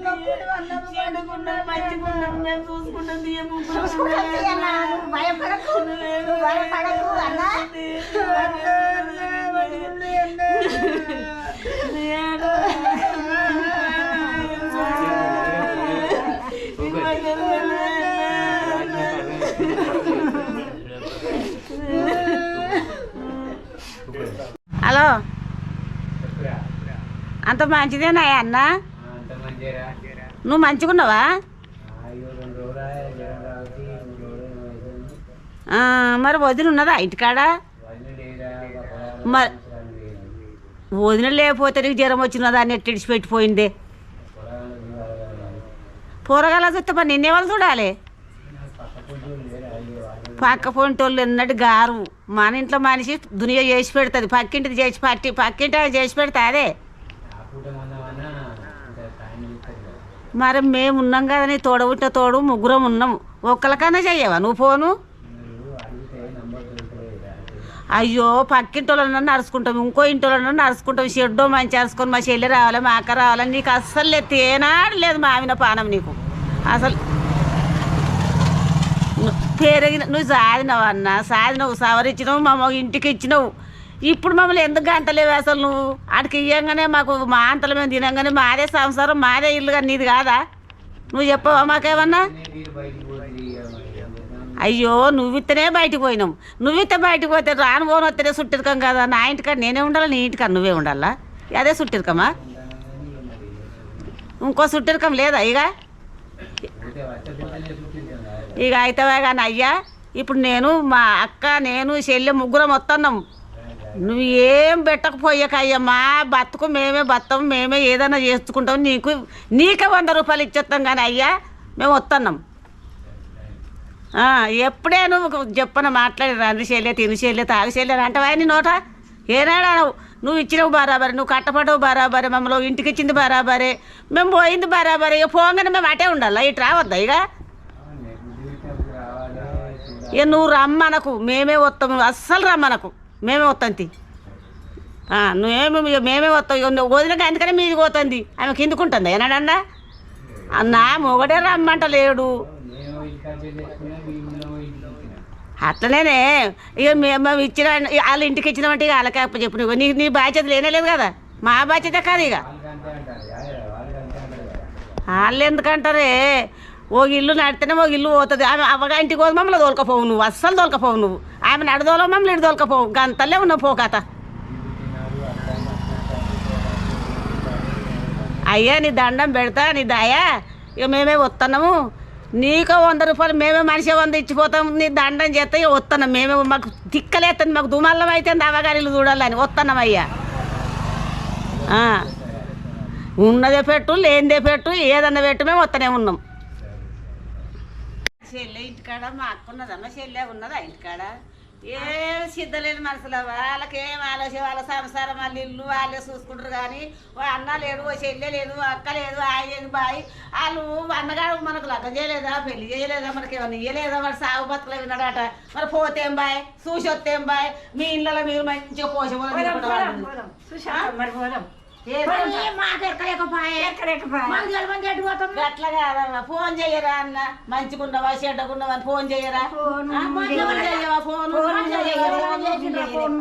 నొప్పులు అన్నము చెడుకున్నాం మంచిగున్నాం మేము చూసుకుంటాం బియ్యం ముగ్గురం చూసుకుంటాం అన్న నువ్వు భయపడకు నువ్వు భయపడకు అన్న హలో అంత మంచిదేనా అన్న అంత మంచిగా నువ్వు మంచిగున్నావా? మరి వదిన ఉన్నదా ఇంటికాడ? మరి వదిన లేకపోతే నీకు జ్వరం వచ్చినదా అని ఎట్టిడిచి పెట్టిపోయింది పొలాలు చూస్తే మరి నిన్నే వాళ్ళు చూడాలి. పక్క పొంటోళ్ళు ఎన్నటి గారు. మన ఇంట్లో మనిషి దునియా చేసి పెడుతుంది. పక్కింటిది చేసి పట్టి పక్కింటి చేసి పెడతా అదే ఆ పూట మందమన్నా ఇంకా టైం ఇస్తారు కదా. మరి మేము ఉన్నాం కదా నీ తోడబుట్టిన తోడు ముగ్గురం ఉన్నాము ఒక్కలకన్నా చెయ్యవా? నువ్వు ఫోను? అయ్యో పక్కింటి నడుచుకుంటాం ఇంకో ఇంటి నడుచుకుంటాం. షెడ్డో మంచి అరుచుకొని మా చెల్లి రావాలి మా అక్క రావాలి నీకు అస్సలు లేదు తేనాడు లేదు మావిన పానం నీకు. అసలు పెరిగిన నువ్వు సాధినవు అన్న? సాధినవు సవరించినవు మా ఇంటికి ఇచ్చినావు. ఇప్పుడు మమ్మల్ని ఎందుకు గంటలేవు అసలు నువ్వు? ఆడికి ఇవ్వంగానే మాకు మా అంతల మేము తినంగానే మాదే సంసారం మాదే ఇల్లు కానీ నీది కాదా? నువ్వు చెప్పవా మాకేమన్నా? అయ్యో నువ్వు పోతుంది అయ్యో నువ్విత్తనే బయటికి పోయినాం నువ్వితే బయటికి పోతే రాను పోను వస్తేనే సుట్టిరకం కదా. నా ఇంటికాడ నేనే ఉండాలి? నీ ఇంటికాడ నువ్వే ఉండాలా? అదే సుట్టిరకమా? ఇంకో సుట్టిరకం లేదా ఇక? ఇక అయితే కానీ అయ్యా ఇప్పుడు నేను మా అక్క నేను చెల్లె ముగ్గురం వస్తున్నాం నువ్వు ఏం పెట్టకపోయాక మా బతుకు మేమే బతాం మేమే ఏదైనా చేసుకుంటాం. నీకు నీకే వంద రూపాయలు ఇచ్చేస్తాం కానీ అయ్యా మేము వస్తున్నాం ఎప్పుడే నువ్వు చెప్పన మాట్లాడి రండి చేయలే తిని చేయలే తాగి చెల్లె అంటవా? నీ నోట? ఏనాడా నువ్వు ఇచ్చినవు బరాబరే నువ్వు కట్టపడవు బరాబరే మమ్మల్ని ఇంటికి ఇచ్చింది బరాబరే మేము పోయింది బరాబరే. ఇక పోగానే మేము అటే ఉండాలా? ఇటు రావద్దా ఇక? ఇక నువ్వు రమ్మనకు మేమే వస్తాము అస్సలు రమ్మనకు. మేమే వస్తాం తి ఆ, నువ్వేమి మేమే వస్తాం. ఇక నువ్వు వదిలిక అందుకనే మీది పోతుంది? ఆమె కిందుకుంటుంది ఏనాడన్నా అన్న మొగడే ఇంటికి ఇచ్చిన అట్లనే ఇక మేము ఇచ్చిన వాళ్ళ ఇంటికి ఇచ్చినామంటే ఇక వాళ్ళకి అప్ప చెప్పు. నువ్వు నీ నీ బాధ్యత లేనేలేదు కదా? మా బాధ్యత కాదు ఇక. వాళ్ళు ఎందుకంటారే? ఓ ఇల్లు నడితేనే ఒక ఇల్లు పోతుంది. ఆమె అవ్వగా ఇంటికి పోదు మమ్మల్ని తోలుకపోవు నువ్వు. అస్సలు తోలుకపోవు నువ్వు. ఆమె నడదోలో మమ్మల్ని ఇటు తోలుకపోవు. గంతలే ఉన్నావు పోకాత. అయ్యా నీ దండం పెడతా నీ దయా. ఇక మేమే వస్తున్నాము నీకో వంద రూపాయలు మేమే మనిషి వంద ఇచ్చిపోతాం. నీ దండం చేస్తే ఇక వస్తున్నాం మేమే మాకు తిక్కలేస్తుంది. మాకు దుమల్లం అయితే అవ్వగారిలు చూడాలని వస్తున్నాం అయ్యా. ఉన్నదే పెట్టు లేనిదే పెట్టు ఏదన్నా పెట్టు మేము వస్తూనే ఉన్నాం. చెల్లె ఇంటికాడ మా అక్క ఉన్నదమ్మ చెల్లె ఉన్నదా ఇంటికాడ? ఏం సిద్ధలేని మనసులో వాళ్ళకి ఏం ఆలోచన వాళ్ళ సంసారం వాళ్ళ ఇల్లు వాళ్ళే చూసుకుంటారు కానీ ఓ అన్న లేడు ఓ చెల్లె లేదు అక్క లేదు ఆయన లేదు బాయ్. వాళ్ళు అన్నగాడు మనకు లగ్గం చేయలేదా పెళ్ళి చేయలేదా మనకి ఏమన్నా ఇయ్యలేదా? మరి సాగు బతుకులు విన్నాడట. మరి పోతేం బాయ్? చూసి వస్తేం బాయ్? మీ ఇళ్ళలో మీరు మంచిగా పోషమని మరి పోదాం. అట్లా కాదమ్మా. ఫోన్ చెయ్యరా అన్న? మంచిగున్నావా? చెడ్డగున్నావా? అని ఫోన్ చెయ్యరా ఫోన్ ఆ, ఫోన్ చెయ్యవా ఫోన్? ఫోన్ ఫోన్ చేసిండ్రా ఫోన్?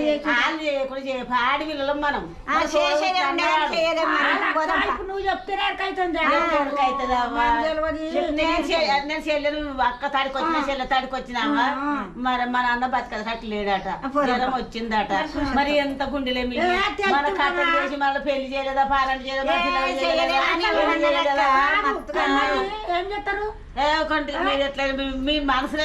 చేసిండ్రా? వాళ్ళు చేయకుండా చేయ పాడి పిల్లలం మనం. నువ్వు చెప్తేనే. నేను చెల్లెలు అక్క తాడికి వచ్చిన చెల్లె తాడికి వచ్చినామా. మరి మన అన్న బతకదట్టు లేడట. పోదాం. జ్వరం వచ్చిందట. మరి ఎంత గుండెలే. మన కట్టలు చేసి మళ్ళీ పెళ్ళి చేయలేదా పాలన చేయలేదా ఏ, పిల్లలు చేయలేదా? చేయలేదా? అని పెళ్ళి ఎవరన్నా చేయలేదా? లెక్క? ఆ. ఏం చేస్తారు ఏ ఒకంటి మీరు ఎట్లా మీ- మీ మనసులో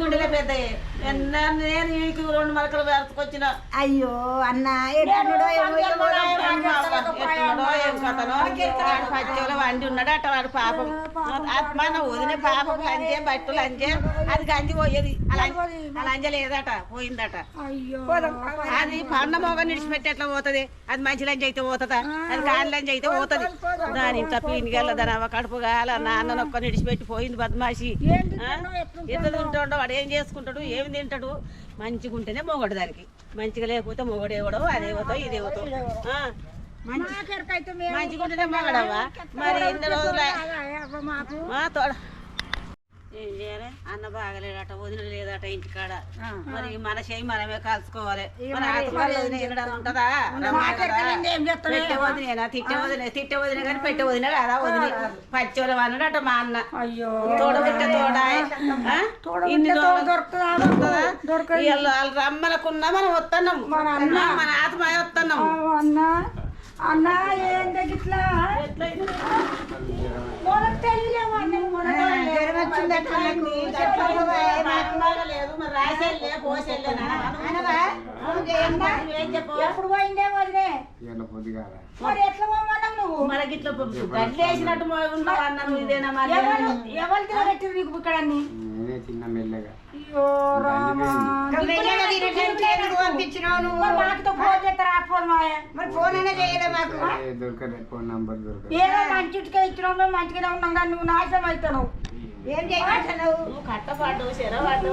గుండెలే పెద్ద నేను నీకు రెండు మరకలు వేసుకొచ్చిన. అయ్యో అన్న వాడు పచ్చోలో వండి ఉన్నాడు అట్ట వాడు పాపం. మన వదిన పాపం లంజే బట్టు లంజే. అది గంజి పోయేది. ఆ లంజ లేదట పోయిందట. అయ్యో అది పండ మొగ నిడిచిపెట్టి ఎట్లా పోతుంది? అది మంచి లంజ అయితే పోతుందా? అది కాని లంజ అయితే పోతుంది. దాని ఇంత పీనిగల దాని అవ్వ కడుపు గాల నాన్న ఒక్క నిడిచిపెట్టి పోయింది బద్మాషి? ఎంత తింటాడో వాడు ఏం చేసుకుంటాడు ఏమి తింటాడు? మంచిగా ఉంటేనే మొగడు దానికి. మంచిగా లేకపోతే మొగడు ఇవ్వడం అది ఇవ్వతో ఇది ఇవ్వతో మంచిగా ఉంటేనే మగడవ్వా? మరి ఇన్ని రోజులు. మా తోడ. ఏం చేయాలి? అన్న బాగలేదట వదిన లేదట ఇంటికాడ. మరి మన చేయి మనమే కాల్చుకోవాలి. ఉంటుందా? పెట్టే వదినేనా? తిట్టే వదిన తిట్టే వదిన కానీ పెట్టే వదిన కదా వదిన? పచ్చోళ్ళ అన్నాడట మా అన్న. అయ్యో. తోడ పెట్టే తోడ ఆ? ఇన్ని దొరుకుతుందా? రమ్మలకున్నా మనం వస్తున్నాం మన ఆత్మ వస్తున్నాం అన్న. అన్న ఏంటి ఇట్లా లేదు మరి రాసేళ్ళే పోసేళ్ళే ఎప్పుడు పోయిందే వదిలే ఎట్లా పోమన్నావు నువ్వు? మనకి ఇట్లా ఉన్నావు ఇదేనా మరి? ఎవరు నీకు ఇక్కడ చిన్న మెల్లగా. ఫోన్ నంబర్ ఏదో మంచిగా ఇచ్చినావు మేము మంచిగానే ఉన్నాం కానీ నువ్వు నాశనం అవుతావు ఏం చేయమంటున్నావు నువ్వు కట్టపాడు చెరవాడు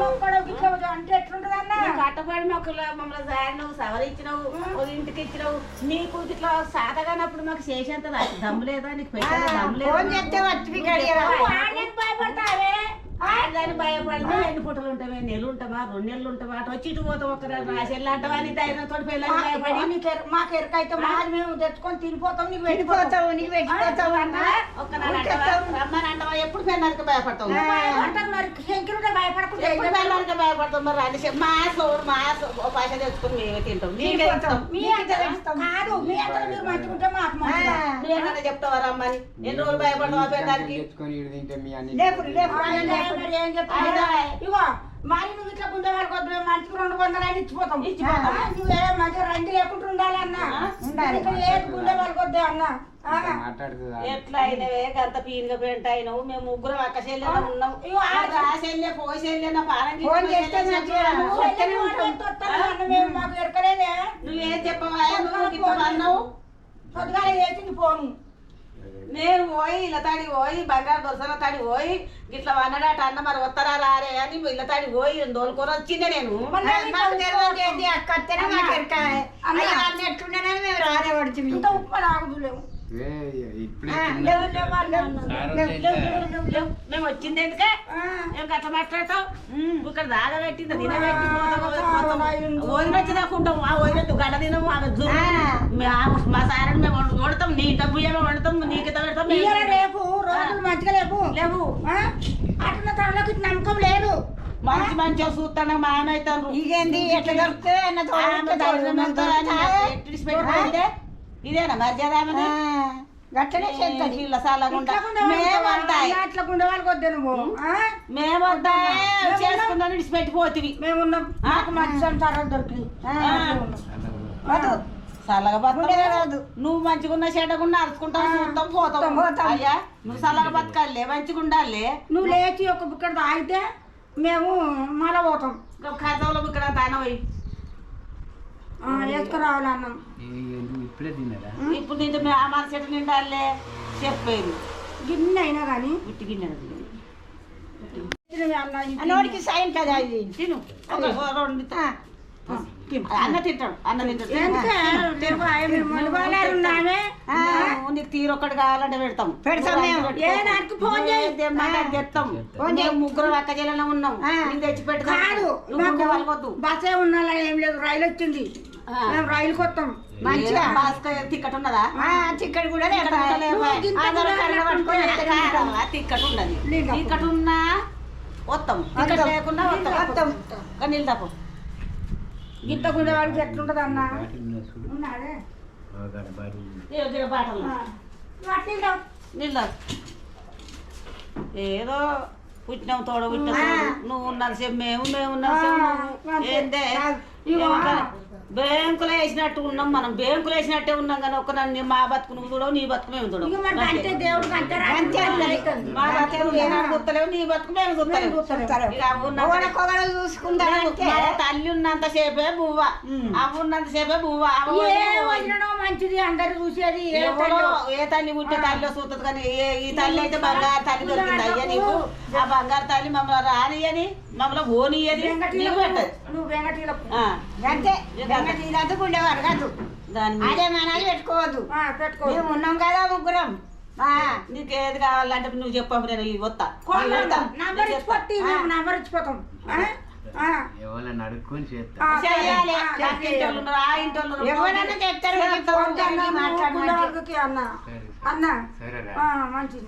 అంటే ఎట్లుంటది అన్న? నువ్వు కట్టపాడు మొక్కలు మమ్మల్ని జారినావు సవరించినావు ఒక ఇంటికి ఇచ్చినావు. నీకు ఇట్లా సాతగానప్పుడు మాకు చేసేంత దమ్ము లేదా? నీకు పెట్టేది దమ్ము లేదా? భయపడితే ఎన్ని పుట్టలు ఉంటావే? నెలలు ఉంటావా? రెండు నెలలు ఉంటావా? అటు వచ్చి ఇటు పోతావు ఒక రాశెల్లు అంటావా నీ ధైర్యంతో పిల్లలు భయపడి నీకు మాకు ఎరకైతే మాది మేము తెచ్చుకొని తినిపోతాం నీకు వెళ్ళిపోతావు నీకు వెళ్ళిపోతావు అన్న? అంటావా? రమ్మని అంటావా? ఎప్పుడు పెన్నానికి భయపడతావు? భయపడతాం మరి. శంకరుడే భయపడకుండా భయపడతావు మరి? అది. మా సోడు మా ఓ పైస తెచ్చుకుని మేమే తింటాం. కాదు మీ అంతా మీరు మంచుకుంటే మాకు? నువ్వేమన్నా చెప్తావా రమ్మని? ఎన్ని రోజులు భయపడతావా తింటే ఏం చెప్తాడు? ఇగో మరి నువ్వు ఇట్లా గుండె వాళ్ళకొద్దు మేము మంచికి రెండు వందలు అయినా ఇచ్చిపోతాం. ఇచ్చిపోతాం. నువ్వే మంచిగా రండి లేకుండా ఉండాలన్న. ఏ గుండె వాళ్ళకొద్దు అన్న. ఎట్లా అయినవే గంత పీనుగా పెంట అయినవు? మేము ముగ్గురం అక్క చెల్లెలు ఉన్నాం. ఇగో ఆ రాసెళ్ళే పోసెళ్ళే నా పారం ఫోన్ చేస్తే మంచిగా నువ్వు చెప్పవా? నువ్వు అన్నావు? పొద్దుగాల చేసింది ఫోను. నేను పోయి ఇళ్ళ తాడి పోయి బంగారు దొరసల తాడి పోయి గిట్ల వన్నడాట అన్న మరి వస్తారా రారే అని ఇళ్ళ తాడి పోయి దోలుకొని వచ్చిందే నేను. ఇంత ఉప్మా తాగుదులేము ఏ, ఇప్పుడే ఆ, తిన్నా. లేవు, మేము వచ్చింది ఎందుకే? మాట్లాడతావు ఇక్కడ దాగబెట్టింది తినబెట్టి ఆ, వదిన వచ్చి దాకుంటాం ఆ వదిన గడ్డ తినము ఆమె మా సారని మేము వండుతాం. నీ డబ్బు ఏమో వండుతాం నీకు ఇంత పెడతాం రేపు రోజులు మంచిగా లేవు. లేవు. ఆ? అట్లా తనలోకి నమ్మకం లేదు. మంచి మంచిగా చూస్తాను మా ఆయన అవుతాను ఇదేంది ఎట్లా దొరికితే అన్న ఇదేనా మర్యాద అట్లా గుండె వాళ్ళకి వద్దు. నువ్వు? మేమంతాయి చేసుకున్నాను మంచి దొరికింది. నువ్వు మంచిగున్న చెడ్డగున్నా అరుచుకుంటావు చూస్తాం పోతాం. పోతాం. అయ్యా నువ్వు చల్లగా బతకాలే మంచిగా ఉండాలి నువ్వు లేచి ఒక బుక్కడ తాగితే మేము మళ్ళా పోతాం. ఖాతాలో ఇక్కడ తాన పోయి ఆ, వేసుకురావాలి అన్నం. ఏ, నువ్వు ఇప్పుడే ఆ మన చెట్టు నిండాలే చెప్పేది. గిన్నె అయినా కానీ ఉట్టి గిన్నె నోటికి సాయం కదా ఇది. తిను. ఒక రెండు అన్న తింటాడు. అన్న తింటాడు. ఎందుకే? తెలుగు ఆయన మగవాళ్ళారు ఉన్నామే. ఆ, నీకు తీరు ఒక్కటి కావాలంటే పెడతాం పెడతాం మేము. ఏ దానికి ఫోన్ చేయి. తెస్తాం ముగ్గురు అక్క చెల్లెలు ఉన్నాం. నేను తెచ్చి ఉండే వాళ్ళకొద్దు. బస్సే ఉండాలా ఏం లేదు. రైలు వచ్చింది. ఆ. మేము రైలుకి వస్తాం. మంచిగా. తిక్కట్ ఉన్నదా? చిక్కడి కూడా తిక్కట్ ఉన్నది. తిక్కట్ ఉన్నా వస్తాం. తిక్కట్ లేకున్నా వస్తాం. వస్తాం. కానీ నీళ్ళు తప్పు గిట్ట గుండె వాళ్ళకి ఎట్లుంటది అన్న బాటిల్ ఉన్న చూడు. ఉన్నాడే. ఏదో పుట్టినాం తోడ పుట్టిన. నువ్వు ఉన్నాను సేపు మేము మేము ఉన్నాం సేపు. ఏందే. బ్యాంకులో వేసినట్టు ఉన్నాం మనం. బ్యాంకులో వేసినట్టే ఉన్నాం కానీ ఒక్క నన్ను మా బతుకు నువ్వు చూడవు నీ బతుకు మేము చూడవు. మా బతుకు ఏనాడు నీ బతుకు మేము చూస్తలేవు తల్లి ఉన్నంత సేపే బువ్వ. అవ్వ ఉన్నంత సేపే బువ్వ. మంచిది అందరు చూసేది ఏ తల్లో. పుట్టే తల్లిలో చూస్తుంది కానీ ఏ ఈ తల్లి అయితే బంగారు తల్లి దొరికింది అయ్యా నీకు? ఆ బంగారు తల్లి మమ్మల్ని రానియని మమ్మల్ని ఓనియని నీకు పెట్టదు. నువ్వు వెంకటీల ఆ, అంతే వెంకటి ఇదంతా ఉండేవారు కాదు. దాని మీద. అదే మనాలు పెట్టుకోవద్దు. పెట్టుకో మేము ఉన్నాం కదా ముగ్గురం. ఆ, నీకు ఏది కావాలంటే నువ్వు చెప్పు నేను వస్తా. నంబర్ ఇచ్చిపోతే నంబర్ ఇచ్చిపోతాం ఆ? ఆ. ఎవరైనా అడుక్కొని అన్న మంచిది.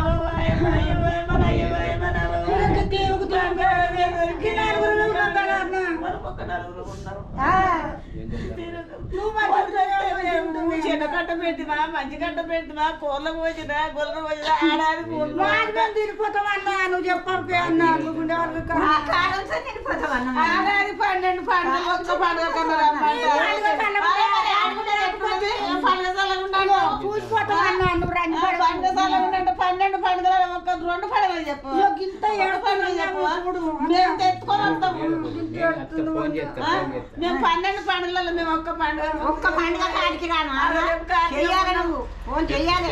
పైలం, పైలం. ఆ, చిన్న కట్ట పెట్టినా మంచి కట్ట పెట్టినా కోళ్ళకు పోసినా గొర్రెలు పోసినా ఆడాది మేము తిరిగిపోతాం అన్న నువ్వు చెప్పంపే అన్న నువ్వు. ఆడాది పన్నెండు పండుగ ఒక్క పండుగ. కన్నా చూసిపోతాం రెండు పండుగలు చెప్పు. ఇంత చెప్పు. మేము పన్నెండు పండుగలలో మేము ఒక్క పండుగ ఒక్క పండుగ కాడికి రాను. చెయ్యాలి నువ్వు. ఫోన్ చెయ్యాలి.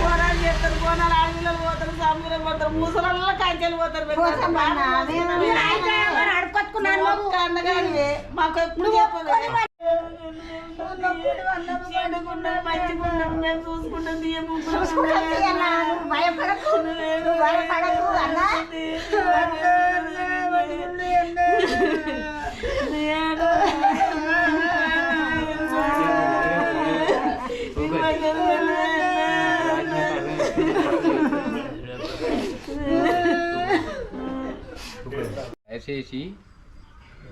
బోనాలు చేస్తారు బోనాలు అడవిలో పోతారు సముద్రం పోతారు ముసలలో కంచెలు పోతారు మాకు ఎప్పుడు చెప్పదు చెడుకున్నాడు మంచిగున్నాడు మేము చూసుకుంటాం తీయం భయపడకు భయపడకు దయచేసి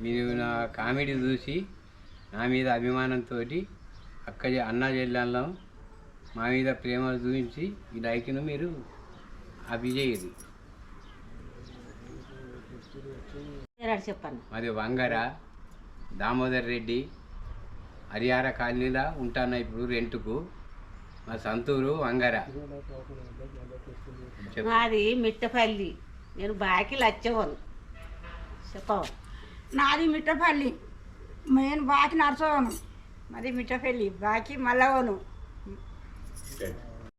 మీరు నా కామెడీ చూసి నా మీద అభిమానంతో అక్క అన్న చెల్లెళ్ళం మా మీద ప్రేమ చూపించి ఈ లైక్ను మీరు అభిజేయదు చెప్పండి. మాది వంగర దామోదర్ రెడ్డి హరియార కాలనీలో ఉంటాను ఇప్పుడు రెంట్కు. మా సంతూరు వంగర. మాది మిట్టపల్లి. నేను బాకి లచ్చవను చెప్పవు? నాది మిట్టపల్లి. నేను బాకి నడుచోను మరి మిట్టపల్లి బాకి మల్లవను